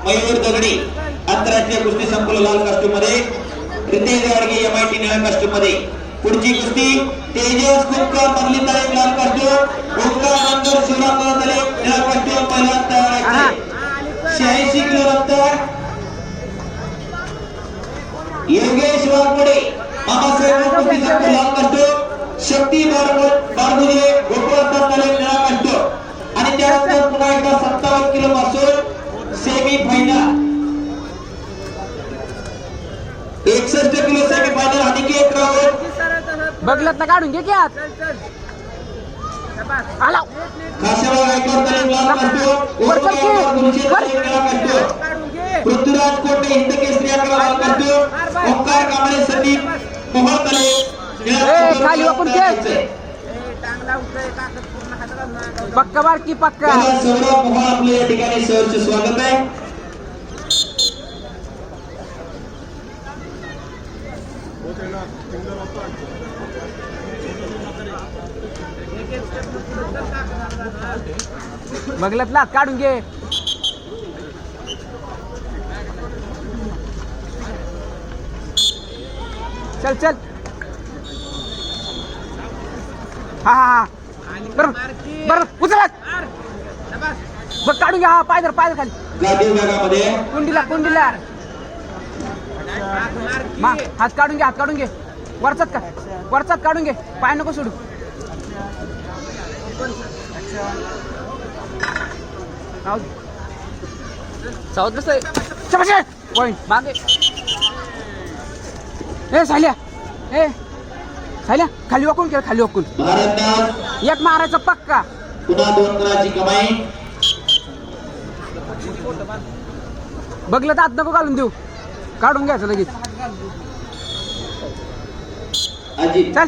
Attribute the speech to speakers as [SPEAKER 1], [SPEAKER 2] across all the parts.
[SPEAKER 1] मयूर दगडी आंतरराष्ट्रीय कुस्ती संकुल लाल कास्ट्यूम मध्ये Ritesh Gadge M I T निळ्या कास्ट्यूम मध्ये पुढची कुस्ती तेजस कुपकर मधली तारीख लाल कास्ट्यूम ओंकार नंतर शिवराम तले निळा कास्ट्यूम पहिला तयार आहे शहाऐंशी किलो नंतर योगेश वाघमोडे मामासाहेब कुस्ती संकुल लाल कास्ट्यूम गया। एकसठ किलो से पैदल अनिकेत राऊत
[SPEAKER 2] बगलत काढून घे की आत आला.
[SPEAKER 1] पृथ्वीराज कोटे हिंद केसरी अकरा करतो ओंकार कांबळे संदीप
[SPEAKER 2] मोहन
[SPEAKER 1] तले
[SPEAKER 2] खाली आपण
[SPEAKER 1] ते
[SPEAKER 2] पक्का बार की पक्का.
[SPEAKER 1] सर्व मोहन आपले या ठिकाणी स्वागत है
[SPEAKER 2] बघलत ना काढून घे. चल चल. हा हा हा. बरं बरं उचलत. बघ काढून घ्या. हा पायदर पायदर खाली. कुंडीला कुंडीला. मा हात काढून घे हात काढून घे. वरचात का? वरचात काढून घे. पाय नको सोडू. साऊथ कसं पॉइंट मागे. ए खाली वाकून खेळ खाली वाकून. एक मारायचा पक्का. बघलं तर आत नको घालून देऊ. काढून घ्यायचं लगेच. चल.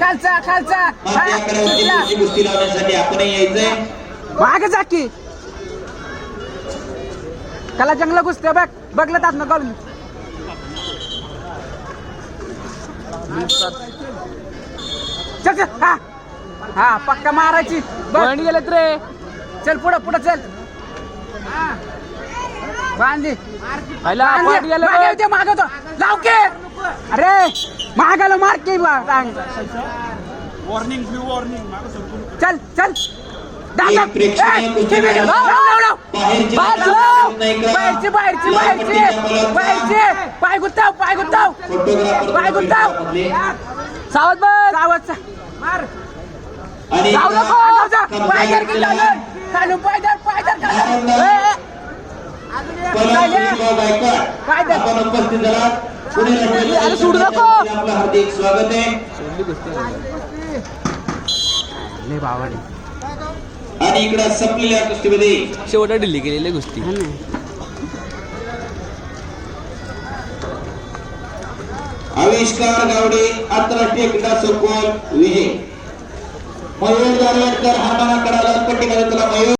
[SPEAKER 2] खालचा
[SPEAKER 1] लावण्यासाठी यायचंय.
[SPEAKER 2] मागे जा की. त्याला जंगल घुसते बघ. बघलं तात ना घालून चल चल हा. हा पक्का मारायची. बंद गेलेत रे. चल पुढं पुढं चल. बांधी मागे मागवतो लाव के. अरे. मागायला मार के.
[SPEAKER 3] वॉर्निंग सरकून
[SPEAKER 2] चल चल.
[SPEAKER 1] बाहेरची?
[SPEAKER 2] बाहेरची बाहेरची बाहेरची. पाय गुत्ताव पाय गुत्ताव
[SPEAKER 1] फोटोग्राफर
[SPEAKER 2] पाय गुत्ताव
[SPEAKER 1] मधले
[SPEAKER 2] सावध बघ सावध मार.
[SPEAKER 1] आणि
[SPEAKER 2] जाऊ नको. आगाऊ जा.
[SPEAKER 1] कब्जा
[SPEAKER 2] पाय धर की
[SPEAKER 1] पुणे
[SPEAKER 2] सोडू नको.
[SPEAKER 1] आपलं हार्दिक स्वागत आहे. आणि इकडे संपलेल्या कुस्तीमध्ये
[SPEAKER 4] शेवटा दिल्ली केलेली गोष्टी
[SPEAKER 2] हा ना.
[SPEAKER 1] आविष्कार गावडे आंतरराष्ट्रीय क्रीडा संकुल विजय मयूर दारवेडकर हरमाना कडा